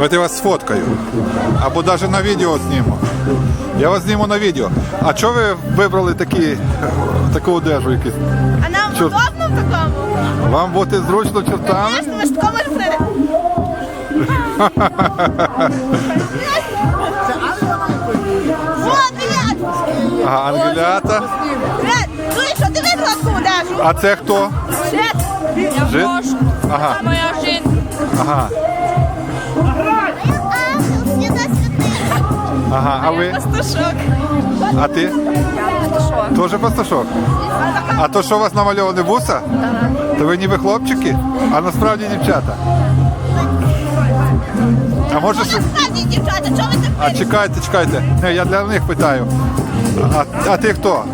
Давайте я вас сфоткаю. Або навіть на відео зніму. Я вас зніму на відео. А чого ви вибрали такі, таку одежу якусь? А нам Що? удобно в такому? Вам бути зручно чертами? Звісно, ми ж такому. О! Ага, ангелята. Ну і що, ти вибрала таку одежу? А це хто? Шет! Жит? Ага, Моя жінка. ага, ага. А ви? Пастушок. А ти? Тоже пастушок? А то що у вас намальовані вуса? То ви ніби хлопчики, а насправді дівчата. А може Може, що? дівчата, чого ви так А чекайте, чекайте. Не, я для них питаю. А, а ти хто?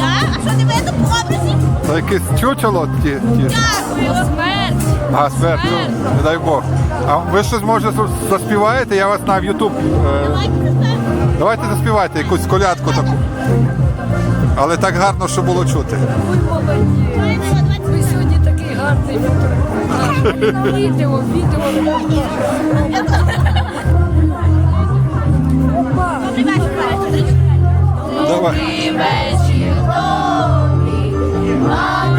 Я? А що не видно по образі? Це якесь чучело ті, ті. Дякую. Смерть. А, смерть, ну, не дай Бог. А ви щось може заспіваєте? Я вас на Ютуб. Е, давайте заспівайте якусь колядку таку. Але так гарно, щоб було чути. Ви сьогодні такий гарний. На відео, відео. Добрий вечір. Добрий,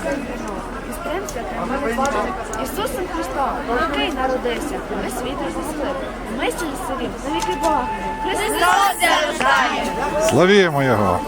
Вся Україна. Істрем святим. Ісусом Христом, який народився, ми світ розвеселив. Ми селі навіки Бога. Христос! Рождає. Славімо його.